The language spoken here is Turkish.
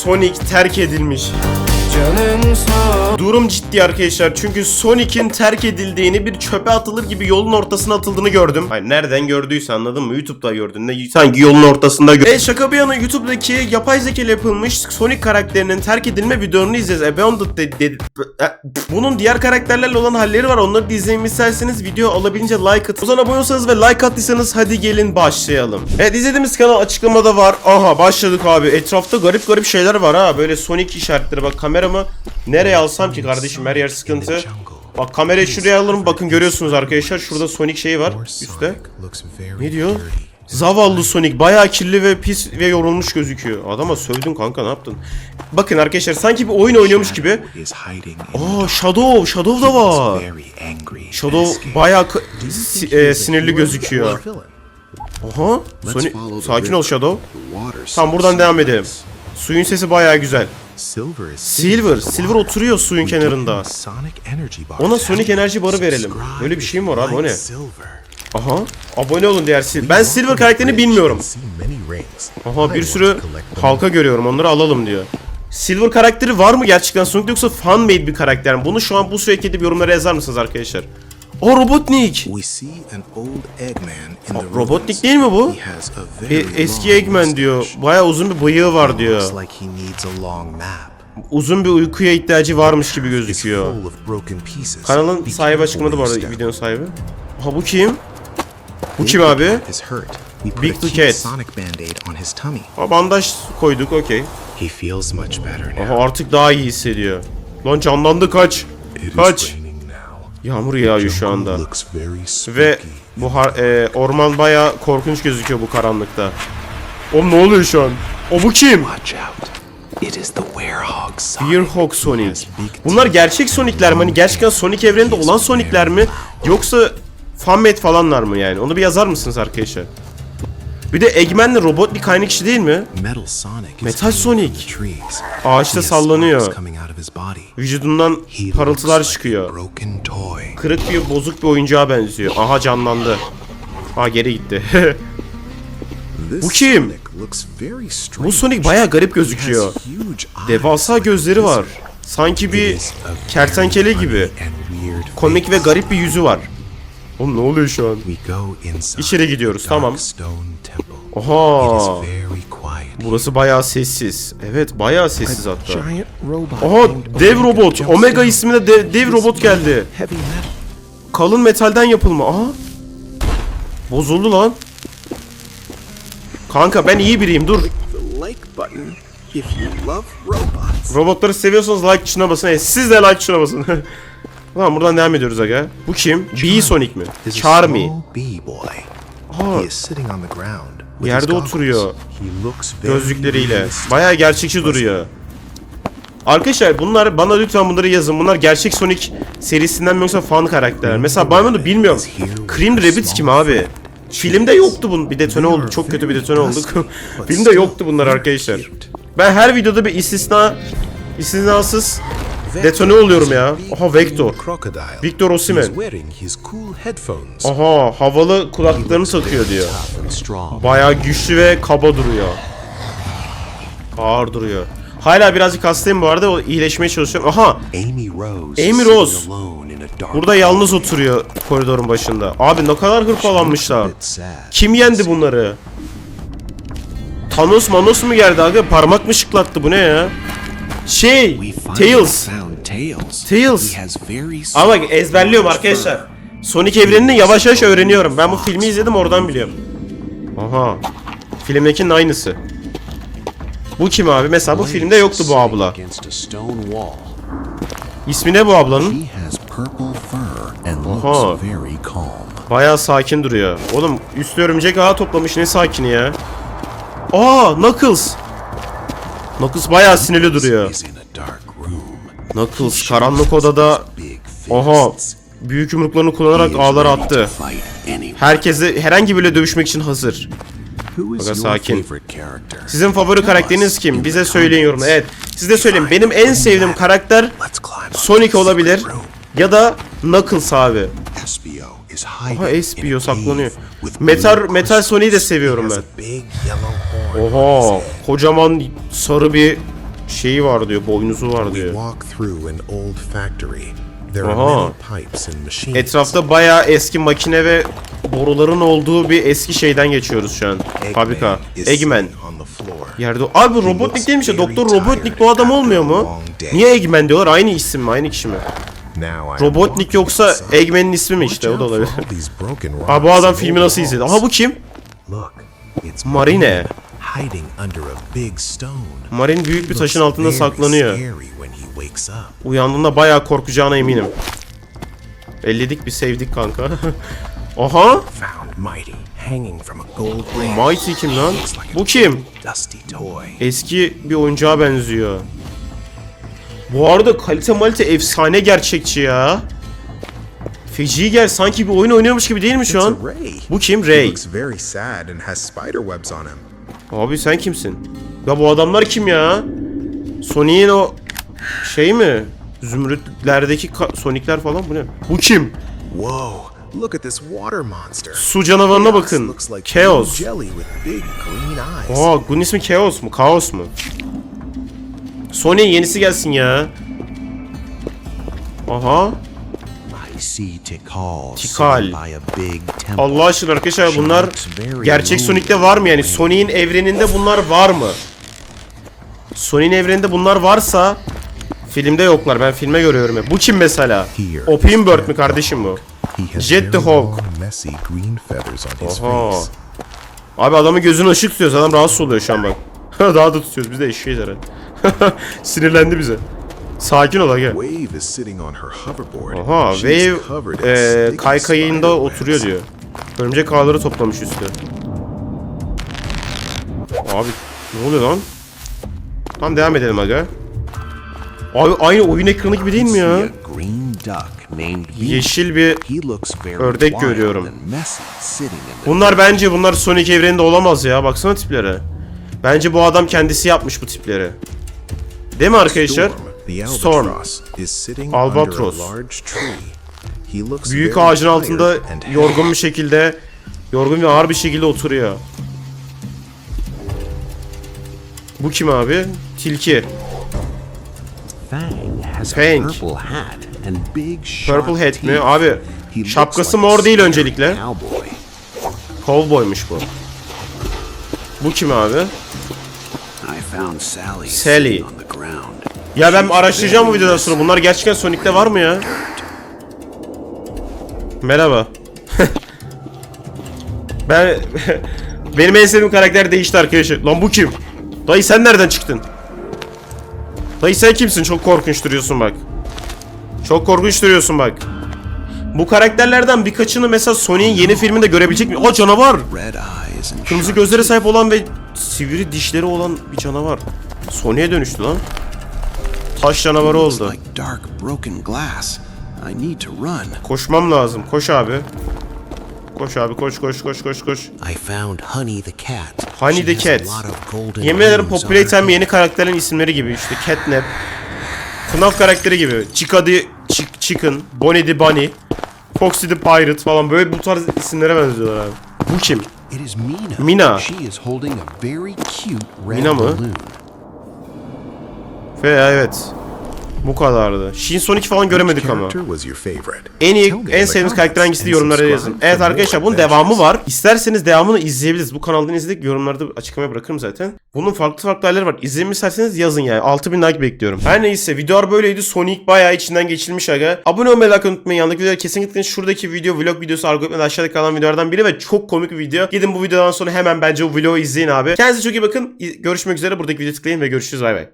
Sonic terk edilmiş. Durum ciddi arkadaşlar çünkü Sonic'in terk edildiğini bir çöpe atılır gibi yolun ortasına atıldığını gördüm. Hayır nereden gördüyse anladın mı? YouTube'da gördün. Ne, sanki yolun ortasında gör. E şaka bir yana YouTube'daki yapay zeka ile yapılmış Sonic karakterinin terk edilme videonu izleyeceğiz. Abandoned dedi. dedi- e, Bunun diğer karakterlerle olan halleri var. Onları da izlemek isterseniz video alabildiğince like atın. O zaman abone olsanız ve like attıysanız hadi gelin başlayalım. Evet izlediğimiz kanal açıklamada var. Aha başladık abi. Etrafta garip garip şeyler var ha. Böyle Sonic işaretleri. Bak kameramı nereye alsam ki kardeşim her yer sıkıntı. Bak kamerayı şuraya alırım. Bakın görüyorsunuz arkadaşlar. Şurada Sonic şeyi var üstte. Ne diyor? Zavallı Sonic bayağı kirli ve pis ve yorulmuş gözüküyor. Adama sövdün kanka ne yaptın? Bakın arkadaşlar sanki bir oyun oynuyormuş gibi. Aa Shadow, Shadow da var. Shadow bayağı e, sinirli gözüküyor. Aha, Sonic, sakin ol Shadow. Tamam buradan devam edelim. Suyun sesi bayağı güzel. Silver, Silver oturuyor suyun kenarında. Ona Sonic enerji barı verelim. Böyle bir şey mi var abi o ne? Aha, abone olun diğer Silver. Ben Silver karakterini bilmiyorum. Aha bir sürü halka görüyorum onları alalım diyor. Silver karakteri var mı gerçekten Sonic yoksa fan made bir karakter mi? Bunu şu an bu sürekli yorumlara yazar mısınız arkadaşlar? O Robotnik. Aa, Robotnik değil mi bu? E, eski Eggman diyor. Bayağı uzun bir bıyığı var diyor. Uzun bir uykuya ihtiyacı varmış gibi gözüküyor. Kanalın sahibi açıklamadı bu arada videonun sahibi. Ha bu kim? Bu kim abi? Big Cat. Ha bandaj koyduk okey. Aha artık daha iyi hissediyor. Lan canlandı kaç. Kaç. Yağmur yağıyor şu anda. Ve bu e, orman bayağı korkunç gözüküyor bu karanlıkta. Oğlum ne oluyor şu an? O bu kim? It is the Werehog Sonic. Beerhawk Sonic. Bunlar gerçek Sonic'ler mi? Hani gerçekten Sonic evreninde olan Sonic'ler mi? Yoksa fanmade falanlar mı yani? Onu bir yazar mısınız arkadaşlar? Bir de Eggman'le Robotnik aynı kişi değil mi? Metal Sonic Metal Sonic. Ağaçta sallanıyor. Vücudundan parıltılar çıkıyor. Kırık bir bozuk bir oyuncağa benziyor. Aha canlandı. Aa geri gitti. Bu kim? Bu Sonic bayağı garip gözüküyor. Devasa gözleri var. Sanki bir kertenkele gibi. Komik ve garip bir yüzü var. Oğlum ne oluyor şu an? İçeri gidiyoruz, tamam. Oha. Burası bayağı sessiz. Evet bayağı sessiz hatta. Named dev robot. Omega isminde de- dev robot geldi. Kalın metalden yapılma. Aha. Bozuldu lan. Kanka ben iyi biriyim dur. Robotları seviyorsanız like tuşuna basın. Evet, siz de like tuşuna basın. Tamam buradan devam ediyoruz aga. Bu kim? B Sonic mi? Charmy. Aa, Yerde oturuyor. Gözlükleriyle. Bayağı gerçekçi duruyor. Arkadaşlar bunlar bana lütfen bunları yazın. Bunlar gerçek Sonic serisinden mi yoksa fan karakterler? Mesela ben bunu bilmiyorum. Cream Rabbit kim abi? Filmde yoktu bunun. Bir detone oldu. Çok kötü bir detone olduk. Filmde yoktu bunlar arkadaşlar. Ben her videoda bir istisna istisnasız detone oluyorum ya. Aha Vector. Victor headphones. Aha havalı kulaklıklarını takıyor diyor. Bayağı güçlü ve kaba duruyor. Ağır duruyor. Hala birazcık hastayım bu arada. O iyileşmeye çalışıyorum. Aha! Amy Rose. Burada yalnız oturuyor koridorun başında. Abi ne kadar hırpalanmışlar. Kim yendi bunları? Thanos Manos mu geldi abi? Parmak mı şıklattı bu ne ya? Şey, Tails. Tails. Tails. He has very Ama bak ezberliyorum arkadaşlar. Sonic evrenini yavaş yavaş öğreniyorum. Ben bu filmi izledim oradan biliyorum. Aha. Filmdekinin aynısı. Bu kim abi? Mesela bu filmde yoktu bu abla. İsmi ne bu ablanın? Aha. looks very calm. Bayağı sakin duruyor. Oğlum üstü örümcek ağı toplamış ne sakini ya. Aa Knuckles. Knuckles bayağı sinirli duruyor. Knuckles karanlık odada Oha büyük yumruklarını kullanarak to attı. Herkese herhangi biriyle dövüşmek için hazır. Your sakin. Sizin favori karakteriniz kim? Bize söyleyin yorumda. Evet. Siz de söyleyin. Benim en sevdiğim karakter Sonic olabilir. Ya da Knuckles abi. Espio is hiding Aha in a Espio saklanıyor. Metal Metal. Sonic'i de seviyorum ben. Oha kocaman sarı bir şeyi var diyor, boynuzu var diyor. Aha. Etrafta bayağı eski makine ve boruların olduğu bir eski şeyden geçiyoruz şu an. Fabrika. Eggman. Yerde Abi Robotnik değilmiş ya. Doktor Robotnik bu adam olmuyor mu? Niye Eggman diyorlar? Aynı isim mi? Aynı kişi mi? Robotnik yoksa. Eggman'in ismi mi işte? O da olabilir. Ha bu adam filmi nasıl izledi? Aha bu kim? Marine. hiding under a big stone. Marin büyük bir taşın altında saklanıyor. Uyandığında bayağı korkacağına eminim. Elledik bir sevdik kanka. Aha! Mighty kim lan? Bu kim? Eski bir oyuncağa benziyor. Bu arada kalite malite efsane gerçekçi ya. Feci gel sanki bir oyun oynuyormuş gibi değil mi şu an? Bu kim? Ray. Abi sen kimsin? Ya bu adamlar kim ya? Sonic'in o şey mi? Zümrütlerdeki Sonic'ler falan bu ne? Bu kim? Whoa, look at this water monster. Su canavarına bakın. Chaos. Aa bunun ismi Chaos mu? Kaos mu? Sony'in yenisi gelsin ya. Aha. I see Tikal. Allah aşkına arkadaşlar bunlar gerçek Sonic'te var mı yani? Sonic'in evreninde bunlar var mı? Sonic'in evreninde bunlar varsa filmde yoklar. Ben filme görüyorum hep. Bu kim mesela? Opium Bird mi kardeşim bu? Jet the Hawk. face. Abi adamın gözünü ışık tutuyoruz. Adam rahatsız oluyor şu an bak. Daha da tutuyoruz. Biz de eşeğiz herhalde. Sinirlendi bize. Sakin ol aga. Aha Wave e, kaykayında oturuyor diyor. Örümcek ağları toplamış üstü. Abi ne oluyor lan? Tamam devam edelim aga. Abi aynı oyun ekranı gibi değil mi ya? Yeşil bir ördek görüyorum. Bunlar bence bunlar Sonic evreninde olamaz ya. Baksana tiplere. Bence bu adam kendisi yapmış bu tipleri. Değil mi arkadaşlar? Storm, Albatros. Büyük ağacın altında yorgun bir şekilde yorgun ve ağır bir şekilde oturuyor. Bu kim abi? Tilki. Fang purple hat mi? Abi şapkası mor değil öncelikle. Cowboy. Cowboymuş bu. Bu kim abi? Sally, Ya ben araştıracağım bu videodan sonra. Bunlar gerçekten Sonic'te var mı ya? Merhaba. ben benim en sevdiğim karakter değişti arkadaşlar. Lan bu kim? Dayı sen nereden çıktın? Dayı sen kimsin? Çok korkunç duruyorsun bak. Çok korkunç duruyorsun bak. Bu karakterlerden birkaçını mesela Sonic'in yeni filminde görebilecek mi? Aa canavar! Kırmızı gözlere sahip olan ve sivri dişleri olan bir canavar. Sonic'e dönüştü lan. Taş canavarı oldu. Koşmam lazım. Koş abi. Koş abi koş koş koş koş koş. I found Honey the cat. Honey the cat. Yemin ederim rings on Populate her Time head. yeni karakterlerin isimleri gibi işte Catnap. FNAF karakteri gibi. Chica the Chick- Chicken, Bonnie the Bunny, Foxy the Pirate falan böyle bu tarz isimlere benziyorlar abi. Bu kim? Mina. Mina. She balloon. Ve evet. Bu kadardı. Shin Sonic falan göremedik ama. En iyi, en sevdiğiniz karakter hangisi yorumlara yazın. Evet arkadaşlar bunun devamı var. İsterseniz devamını izleyebiliriz. Bu kanaldan izledik. Yorumlarda açıklamaya bırakırım zaten. Bunun farklı farklı halleri var. İzlemek isterseniz yazın yani. 6000 like bekliyorum. Her neyse videolar böyleydi. Sonic bayağı içinden geçilmiş aga. Abone olmayı like unutmayın. Yanındaki videoları kesinlikle şuradaki video vlog videosu algoritmada aşağıda kalan videolardan biri ve çok komik bir video. Gidin bu videodan sonra hemen bence bu vlogu izleyin abi. Kendinize çok iyi bakın. Görüşmek üzere. Buradaki videoyu tıklayın ve görüşürüz. Bay bay.